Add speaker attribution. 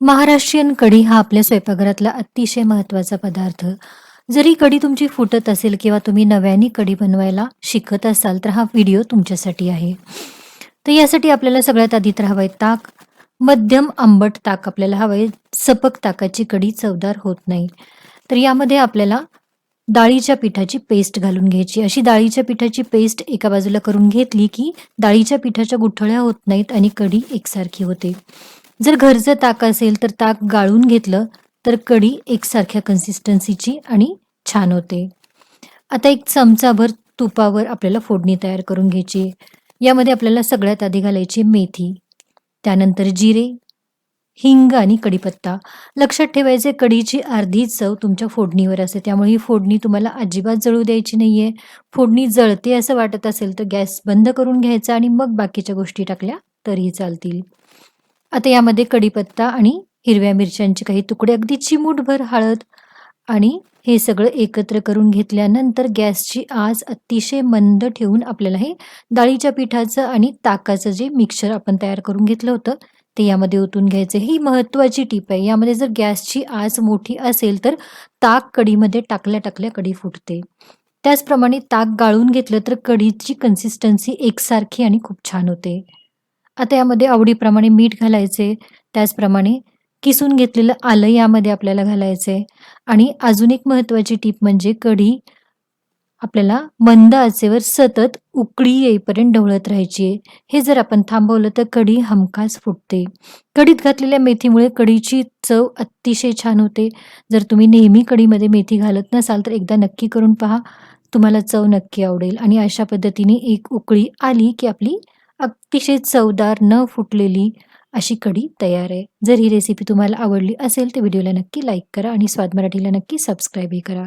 Speaker 1: महाराष्ट्रीयन कढी हा आपल्या स्वयंपाकघरातला अतिशय महत्त्वाचा पदार्थ. जरी कढी तुमची फुटत असेल किंवा तुम्ही नव्याने कढी बनवायला शिकत असाल, तर हा व्हिडिओ तुमच्यासाठी आहे. तर यासाठी आपल्याला सगळ्यात आधी तर हवंय ताक. मध्यम आंबट ताक आपल्याला हवंय. सपक ताकाची कढी चवदार होत नाही. तर यामध्ये आपल्याला डाळीच्या पिठाची पेस्ट घालून घ्यायची. अशी डाळीच्या पिठाची पेस्ट एका बाजूला करून घेतली, की डाळीच्या पिठाच्या गुठळ्या होत नाहीत आणि कढी एकसारखी होते. जर घरचं ताक असेल, तर ताक गाळून घेतलं, तर कढी एकसारख्या कन्सिस्टन्सीची आणि छान होते. आता एक चमचाभर तुपावर आपल्याला फोडणी तयार करून घ्यायची आहे. यामध्ये आपल्याला सगळ्यात आधी घालायची मेथी, त्यानंतर जिरे, हिंग आणि कढीपत्ता. लक्षात ठेवायचे कढीची अर्धी चव तुमच्या फोडणीवर असते. त्यामुळे ही फोडणी तुम्हाला अजिबात जळू द्यायची नाही आहे फोडणी जळते असं वाटत असेल, तर गॅस बंद करून घ्यायचा आणि मग बाकीच्या गोष्टी टाकल्या तरीही चालतील. आता यामध्ये कढीपत्ता आणि हिरव्या मिरच्यांचे काही तुकडे, अगदी चिमूटभर हळद आणि हे सगळं एकत्र करून घेतल्यानंतर गॅसची आज अतिशय मंद ठेवून आपल्याला हे डाळीच्या पिठाचं आणि ताकाचं जे मिक्सर आपण तयार करून घेतलं होतं, ते यामध्ये ओतून घ्यायचं. ही महत्त्वाची टीप आहे. यामध्ये जर गॅसची आज मोठी असेल, तर ताक कढीमध्ये टाकल्या-टाकल्या कढी फुटते. त्याचप्रमाणे ताक गाळून घेतलं, तर कढीची कन्सिस्टन्सी एकसारखी आणि खूप छान होते. आता यामध्ये आवडीप्रमाणे मीठ घालायचे. त्याचप्रमाणे किसून घेतलेलं आलं यामध्ये आपल्याला घालायचंय आणि अजून एक महत्त्वाची टीप म्हणजे कढी आपल्याला मंद आचेवर सतत उकळी येईपर्यंत ढवळत राहायची आहे. हे जर आपण थांबवलं, तर कढी हमखास फुटते. कढीत घातलेल्या मेथीमुळे कढीची चव अतिशय छान होते. जर तुम्ही नेहमी कढीमध्ये मेथी घालत नसाल, तर एकदा नक्की करून पहा. तुम्हाला चव नक्की आवडेल आणि अशा पद्धतीने एक उकळी आली, की आपली अतिशय चवदार न फुटलेली अशी कढी तयार आहे. जर ही रेसिपी तुम्हाला आवडली असेल, तर व्हिडिओला नक्की लाईक करा आणि स्वाद मराठीला नक्की सबस्क्राईबही करा.